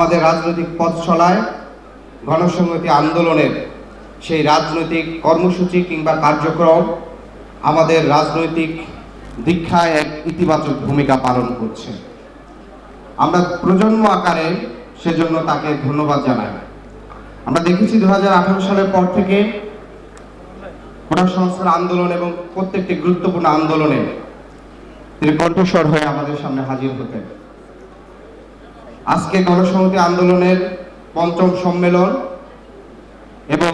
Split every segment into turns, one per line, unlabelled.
আমাদের রাজনৈতিক পথ চলায় গণসংহতি আন্দোলনের সেই রাজনৈতিক কর্মসূচি কিংবা কার্যক্রম আমাদের রাজনৈতিক দীক্ষায় এক ইতিবাচক ভূমিকা পালন করছে। আমরা প্রজন্ম আকারে সেজন্য তাকে ধন্যবাদ জানাই। আমরা দেখেছি দু হাজার আঠারো সালের পর থেকে কোটা সংস্কার আন্দোলন এবং প্রত্যেকটি গুরুত্বপূর্ণ আন্দোলনে তিনি কণ্ঠস্বর হয়ে আমাদের সামনে হাজির হতেন। আজকে গণসংহতি আন্দোলনের পঞ্চম সম্মেলন এবং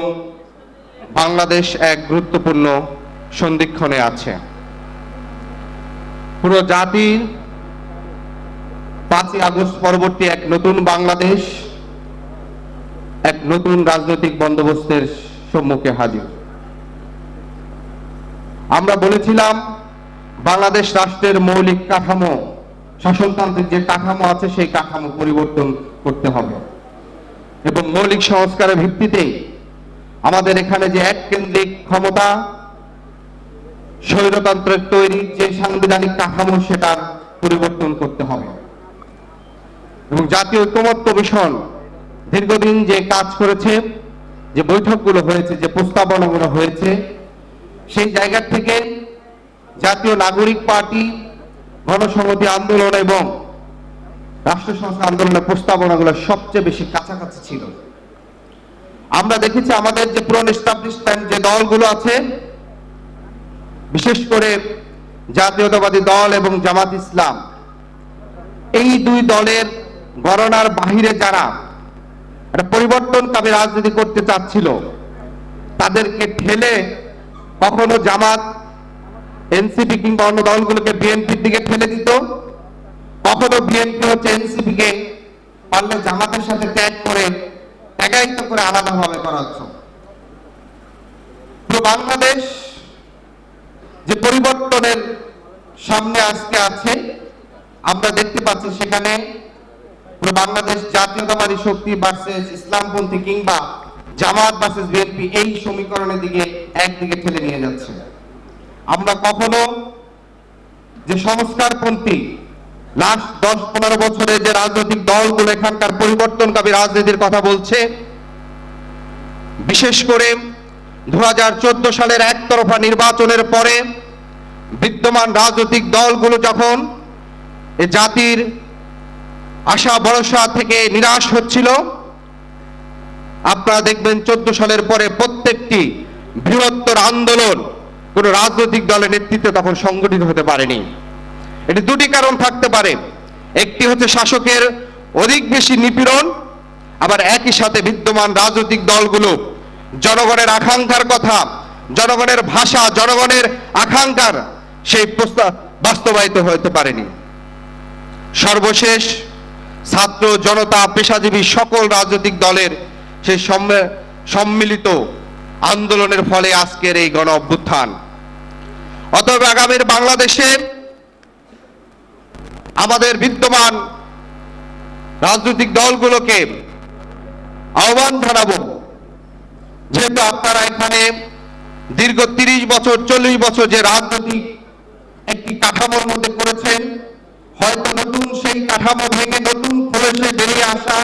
বাংলাদেশ এক গুরুত্বপূর্ণ সন্ধিক্ষণে আছে। পুরো জাতির পাঁচই আগস্ট পরবর্তী এক নতুন বাংলাদেশ, এক নতুন রাজনৈতিক বন্দোবস্তের সম্মুখে হাজির। আমরা বলেছিলাম, বাংলাদেশ রাষ্ট্রের মৌলিক কাঠামো শাসনতান্ত্রিক যে কাঠামো আছে, সেই কাঠামো পরিবর্তন করতে হবে। এবং মৌলিক সংস্কারের ভিত্তিতেই আমাদের এখানে যে এক কেন্দ্রিক ক্ষমতা, স্বৈরতন্ত্রের তৈরি যে সাংবিধানিক কাঠামো, সেটার পরিবর্তন করতে হবে। এবং জাতীয় ঐক্যমত্য মিশন দীর্ঘদিন যে কাজ করেছে, যে বৈঠকগুলো হয়েছে, যে প্রস্তাবনাগুলো হয়েছে, সেই জায়গা থেকে জাতীয় নাগরিক পার্টি গণসংহতি আন্দোলন এবং রাষ্ট্র সংস্কার আন্দোলনের প্রস্তাবনাগুলো সবচেয়ে বেশি কাছাকাছি ছিল। আমরা দেখেছি আমাদের যে পুরন এস্টাবলিশমেন্ট যে দলগুলো আছে, বিশেষ করে জাতীয়তাবাদী দল এবং জামাত ইসলাম, এই দুই দলের গণনার বাহিরে যারা একটা পরিবর্তনকামী রাজনীতি করতে চাচ্ছিল, তাদেরকে ঠেলে কখনো জামাত এনসিপি কিংবা অন্য দলগুলোকে বিএনপির দিকে ঠেলে দিত। কখনো বিএনপি হচ্ছে এনসিপি কে পারলে জামাতের সাথে ত্যাগ করে একায়িত করে আলাদাভাবে করাচ্ছ তো বাংলাদেশ যে পরিবর্তনের সামনে আজকে আছে, আমরা দেখতে পাচ্ছি সেখানে বাংলাদেশ জাতীয়তাবাদী শক্তি ভার্সেস ইসলামপন্থী কিংবা জামাত ভার্সেস বিএনপি এই সমীকরণের দিকে একদিকে ঠেলে নিয়ে যাচ্ছে। আমরা কখনো যে সংস্কারপন্থী লাস্ট দশ পনেরো বছরে যে রাজনৈতিক দলগুলো এখানকার পরিবর্তনকামী রাজনীতির কথা বলছে, বিশেষ করে দু হাজার চোদ্দ সালের একতরফা নির্বাচনের পরে বিদ্যমান রাজনৈতিক দলগুলো যখন এ জাতির আশা ভরসা থেকে নিরাশ হচ্ছিল, আপনারা দেখবেন চোদ্দ সালের পরে প্রত্যেকটি বৃহত্তর আন্দোলন কোন রাজনৈতিক দলের নেতৃত্বে তখন সংগঠিত হতে পারেনি। এটি দুটি কারণ থাকতে পারে। একটি হচ্ছে শাসকের অধিক বেশি নিপীড়ন, আবার একই সাথে বিদ্যমান রাজনৈতিক দলগুলো। জনগণের আকাঙ্ক্ষার কথা, জনগণের ভাষা, জনগণের আকাঙ্ক্ষার সেই প্রস্তাব বাস্তবায়িত হতে পারেনি। সর্বশেষ ছাত্র জনতা, পেশাজীবী সকল রাজনৈতিক দলের সেই সম্মে- সম্মিলিত আন্দোলনের ফলে আজকের এই গণ অভ্যুত্থান অতএব আগামীর বাংলাদেশে আমাদের বিদ্যমান রাজনৈতিক দলগুলোকে আহ্বান জানাব যেহেতু আপনারা এখানে দীর্ঘ তিরিশ বছর, চল্লিশ বছর যে রাজনৈতিক একটি কাঠামোর মধ্যে করেছেন হয়তো নতুন সেই কাঠামো ভেঙে নতুন প্রবেশে বেরিয়ে আসা,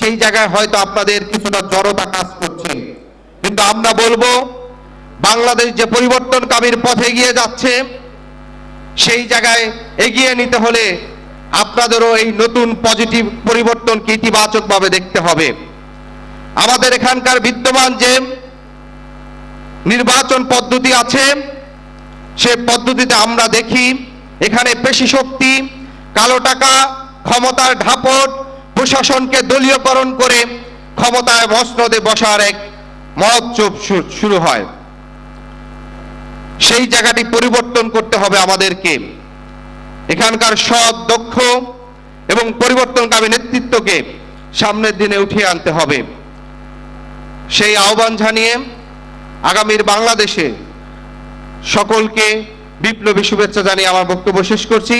সেই জায়গায় হয়তো আপনাদের কিছুটা জড়তা কাজ করছে। কিন্তু আমরা বলব বাংলাদেশ যে পরিবর্তনকামীর পথে এগিয়ে যাচ্ছে, সেই জায়গায় এগিয়ে নিতে হলে আপনাদেরও এই নতুন পজিটিভ পরিবর্তনকে ইতিবাচকভাবে দেখতে হবে। আমাদের এখানকার বিদ্যমান যে নির্বাচন পদ্ধতি আছে, সে পদ্ধতিতে আমরা দেখি, এখানে পেশি শক্তি, কালো টাকা, ক্ষমতার ঢাপট, প্রশাসনকে দলীয়করণ করে ক্ষমতায় মসনদে বসার এক মহোৎসব শুরু হয়। সেই জায়গাটি পরিবর্তন করতে হবে আমাদেরকে। এখানকার সৎ, দক্ষ এবং পরিবর্তনকামী নেতৃত্বকে সামনের দিনে উঠিয়ে আনতে হবে। সেই আহ্বান জানিয়ে আগামীর বাংলাদেশে সকলকে বিপ্লবী শুভেচ্ছা জানিয়ে আমার বক্তব্য শেষ করছি।